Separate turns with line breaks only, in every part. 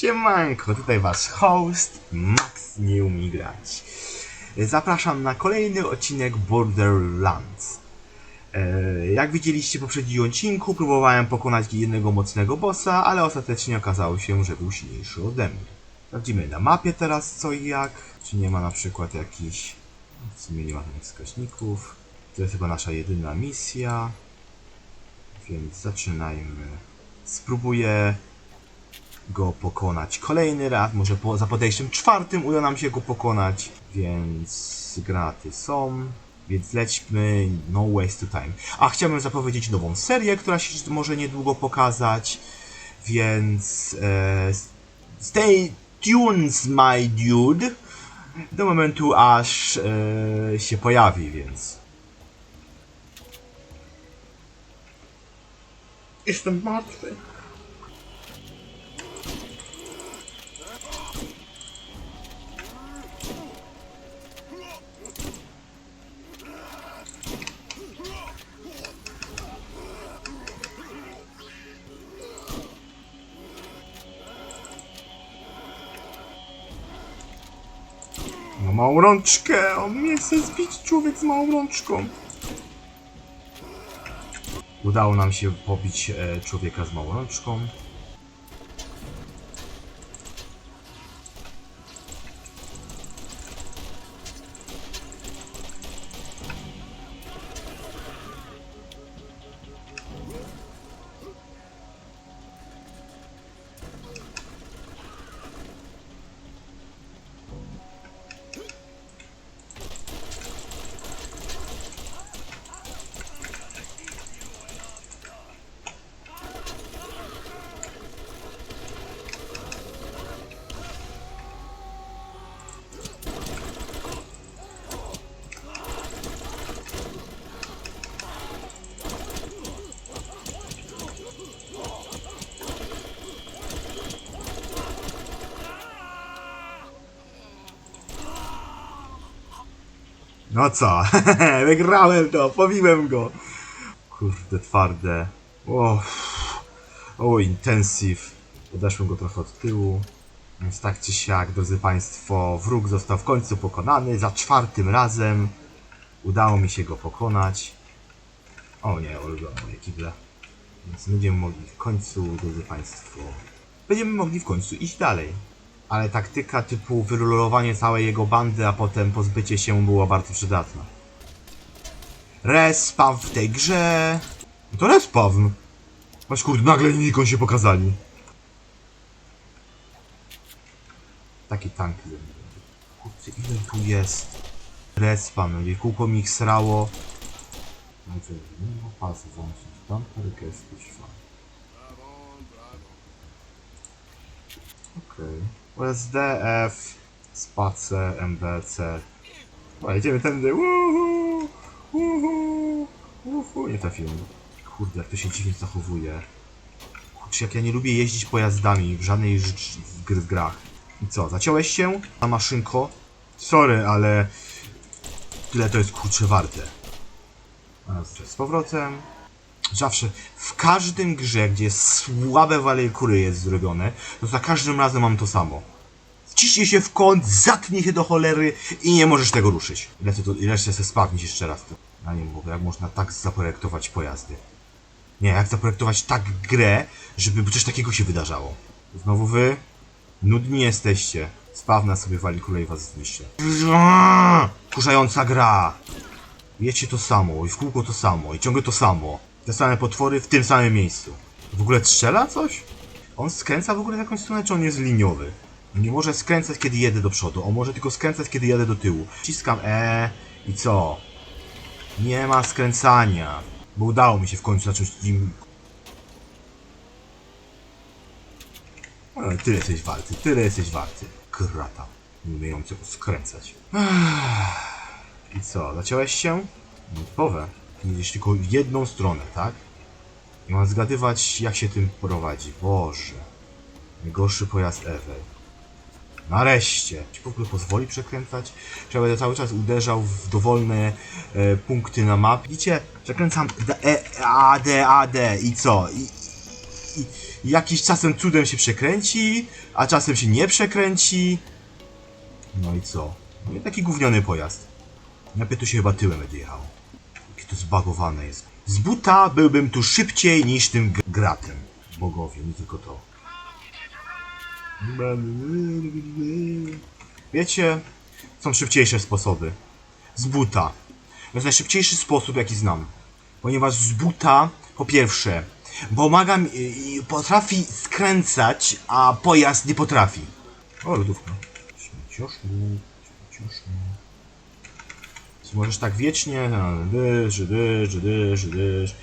Siemanko, tutaj wasz host, Max nie umie grać. Zapraszam na kolejny odcinek Borderlands. E, Jak widzieliście w poprzednim odcinku, próbowałem pokonać jednego mocnego bossa, ale ostatecznie okazało się, że był silniejszy ode mnie. Sprawdzimy na mapie teraz co i jak, czy nie ma na przykład jakichś... W sumie nie ma żadnych wskaźników. To jest chyba nasza jedyna misja. Więc zaczynajmy. Spróbuję go pokonać kolejny raz, może po, za podejściem czwartym uda nam się go pokonać, więc graty są, więc lećmy, no waste time. A chciałbym zapowiedzieć nową serię, która się może niedługo pokazać, więc e, stay tuned my dude do momentu aż e, się pojawi, więc jestem martwy. Małą rączkę, on mnie chce zbić człowiek z małą rączką. Udało nam się pobić e, człowieka z małą rączką. No co? Wygrałem to, pobiłem go. Kurde, twarde. O, o intensive. Podeszłem go trochę od tyłu. Więc tak czy siak, drodzy Państwo, wróg został w końcu pokonany. Za czwartym razem udało mi się go pokonać. O nie, ulubione moje kible. Więc będziemy mogli w końcu, drodzy Państwo, będziemy mogli w końcu iść dalej. Ale taktyka typu wyrolowanie całej jego bandy, a potem pozbycie się była bardzo przydatna. Respawn w tej grze. No to respawn. Masz kurde, nagle Nikon się pokazali. Taki tank. Kurde, ile tu jest? Respawn, i kółko mi srało. No co, nie ma pasu włączyć. Is fine. Okej. USDF, space, MBC. O, jedziemy tędy. Uhu, uhu, uhu. Nie trafiłem. Kurde, jak to się dziwnie zachowuje. Kurczę, jak ja nie lubię jeździć pojazdami w żadnej rzecz w, gr w grach. I co, zaciąłeś się na maszynko? Sorry, ale tyle to jest kurczę warte. A z powrotem. Zawsze, w każdym grze, gdzie słabe walekury jest zrobione, to za każdym razem mam to samo. Ciśnie się w kąt, zatnie się do cholery i nie możesz tego ruszyć. Ile to, ile się spadnić jeszcze raz. Ja nie mogę, jak można tak zaprojektować pojazdy. Nie, jak zaprojektować tak grę, żeby coś takiego się wydarzało. Znowu wy? Nudni jesteście. Spawna sobie wali kulej was zniszczy. Kurzająca gra. Wiecie to samo, i w kółko to samo, i ciągle to samo. Te same potwory w tym samym miejscu. W ogóle strzela coś? On skręca w ogóle w jakąś stronę, czy on jest liniowy? Nie może skręcać, kiedy jedę do przodu. On może tylko skręcać, kiedy jadę do tyłu. Wciskam E i co? Nie ma skręcania. Bo udało mi się w końcu zacząć nim... Ale tyle jesteś warty, tyle jesteś warty. Krata. Nie umiejący skręcać. I co, zaciąłeś się? Powe. Jedziesz tylko jedną stronę, tak? I mam zgadywać, jak się tym prowadzi. Boże. Najgorszy pojazd ever. Nareszcie. Ci w ogóle pozwoli przekręcać? Ja będę cały czas uderzał w dowolne e, punkty na mapie? Widzicie? Przekręcam D, E, A, D, A, D. I co? I, i, i jakiś czasem cudem się przekręci, a czasem się nie przekręci. No i co? No i taki gówniany pojazd. Najpierw tu się chyba tyłem będzie jechał. To zbagowane jest. Z buta byłbym tu szybciej niż tym gratem. Bogowie, nie tylko to. Wiecie, są szybciejsze sposoby. Z buta. To jest najszybciejszy sposób, jaki znam. Ponieważ z buta, po pierwsze, pomaga mi, i potrafi skręcać, a pojazd nie potrafi. O, lodówka. Śmiecioszku, śmiecioszku. Możesz tak wiecznie, no, dysz, dysz, dysz, dysz,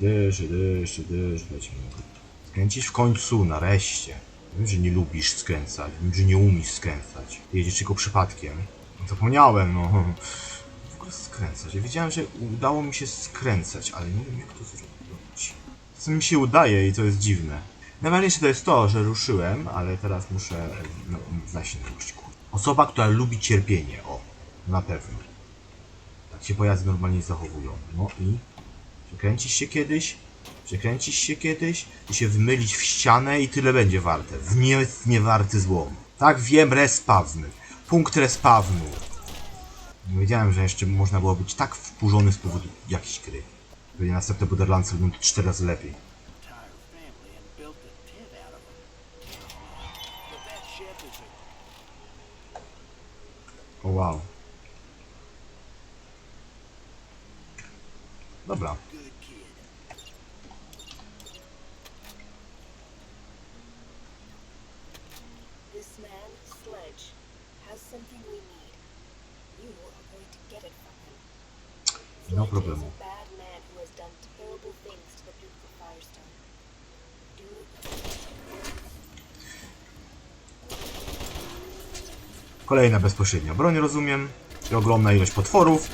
dysz, dysz, dysz, dysz. Skręcisz w końcu, nareszcie. Wiem, że nie lubisz skręcać, wiem, że nie umiesz skręcać. Jedziesz tylko przypadkiem. Zapomniałem, no. W ogóle skręcać. Ja wiedziałem, że udało mi się skręcać, ale nie wiem jak to zrobić. Co mi się udaje i to jest dziwne. Najważniejsze to jest to, że ruszyłem, ale teraz muszę no, kur- Osoba, która lubi cierpienie, o, na pewno. Tak się pojazdy normalnie zachowują. No i przekręcisz się kiedyś, przekręcisz się kiedyś i się wmylić w ścianę i tyle będzie warte. W nie jest niewarty złom. Tak wiem, respawny. Punkt respawnu. Nie wiedziałem, że jeszcze można było być tak wkurzony z powodu jakiejś gry. Pewnie następne Borderlands robią to 4 razy lepiej.
entire family and built a tent out of them. But that chef is a
O wow. Dobra.
good kid.
This man, Sledge, has something we need. You are going to get it from him.
No
Sledge
problemu.
is a bad man who has done terrible things to the Duke of Firestone. Do
Kolejna bezpośrednia broń, rozumiem. I ogromna ilość potworów.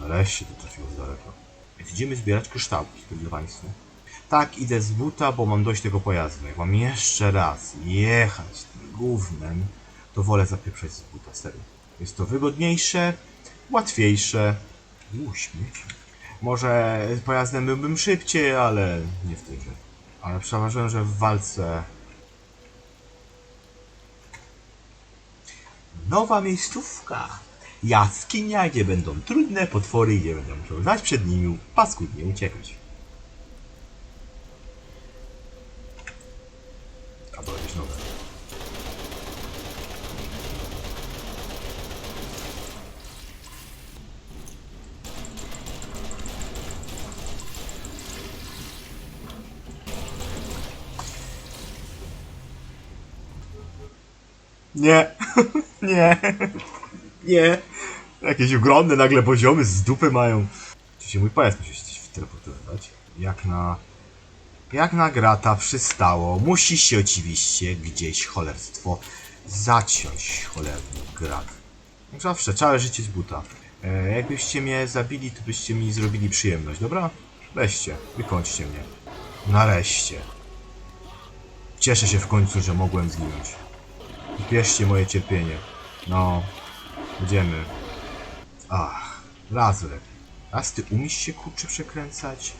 Nareszcie to trafiło z daleko. Idziemy zbierać kryształki, drodzy Państwo. Tak, idę z buta, bo mam dość tego pojazdu. Jak mam jeszcze raz jechać tym gównem, to wolę zapieprzać z buta, serio. Jest to wygodniejsze, łatwiejsze. Uuu, śmieci. Może z pojazdem byłbym szybciej, ale nie w tej. Ale przeważam, że w walce Nowa miejscówka. Jaskinia, gdzie będą trudne potwory, gdzie będę musiał znać przed nimi paskudnie uciekać. Albo jakieś nowe. Nie, nie, nie. Jakieś ogromne nagle poziomy z dupy mają. Czy się mój pojazd musi się teleportować? Jak na... Jak na grata przystało, musi się oczywiście gdzieś cholerstwo zaciąć cholerny grat. Jak zawsze, całe życie z buta. E, jakbyście mnie zabili, to byście mi zrobili przyjemność, dobra? Weźcie, wykończcie mnie. Nareszcie. Cieszę się w końcu, że mogłem zginąć. Bierzcie moje cierpienie. No, idziemy. Ach, raz lepiej. Raz ty umiesz się kurczę przekręcać.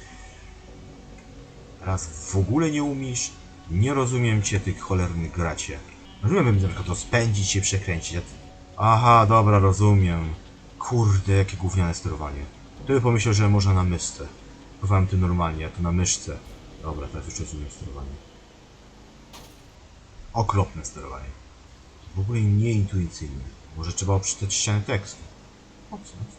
Raz w ogóle nie umiesz. Nie rozumiem cię, ty cholerny gracie. Rozumiem, bym na przykład rozpędzić się, przekręcić. a ty- Aha, dobra, rozumiem. Kurde, jakie gówniane sterowanie. To by pomyślał, że można na myszce. Próbowałem to normalnie, a to na myszce. Dobra, teraz już rozumiem sterowanie. Okropne sterowanie. W ogóle nieintuicyjne. Może trzeba przeczytać ścianę tekstu. O co?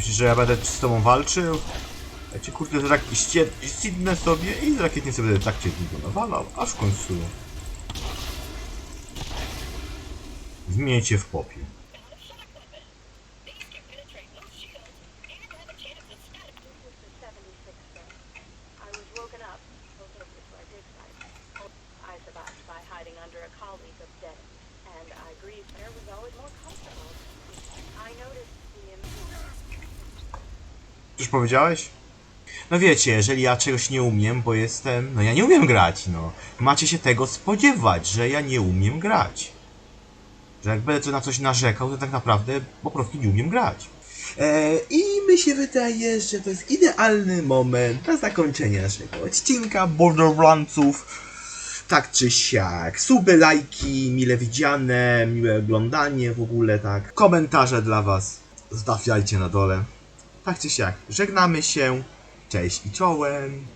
Myślisz, że ja będę z tobą walczył? Ja cię kurde zrak ścidnę sobie i z rakietnicy będę tak cię długo nawalał, aż w końcu... Zmienię cię w popiół.
This was the 76th day. I was woken up, both of under a colleague of Dennis, and I agreed there was always more comfortable. I noticed the
Już powiedziałeś? No wiecie, jeżeli ja czegoś nie umiem, bo jestem... No ja nie umiem grać, no. Macie się tego spodziewać, że ja nie umiem grać. Że jak będę na coś narzekał, to tak naprawdę po prostu nie umiem grać. E, I mi się wydaje, że to jest idealny moment na zakończenie naszego odcinka Borderlandsów. Tak czy siak. Suby, lajki, mile widziane, miłe oglądanie w ogóle, tak. Komentarze dla was zostawiajcie na dole. Tak czy siak, żegnamy się. Cześć i czołem.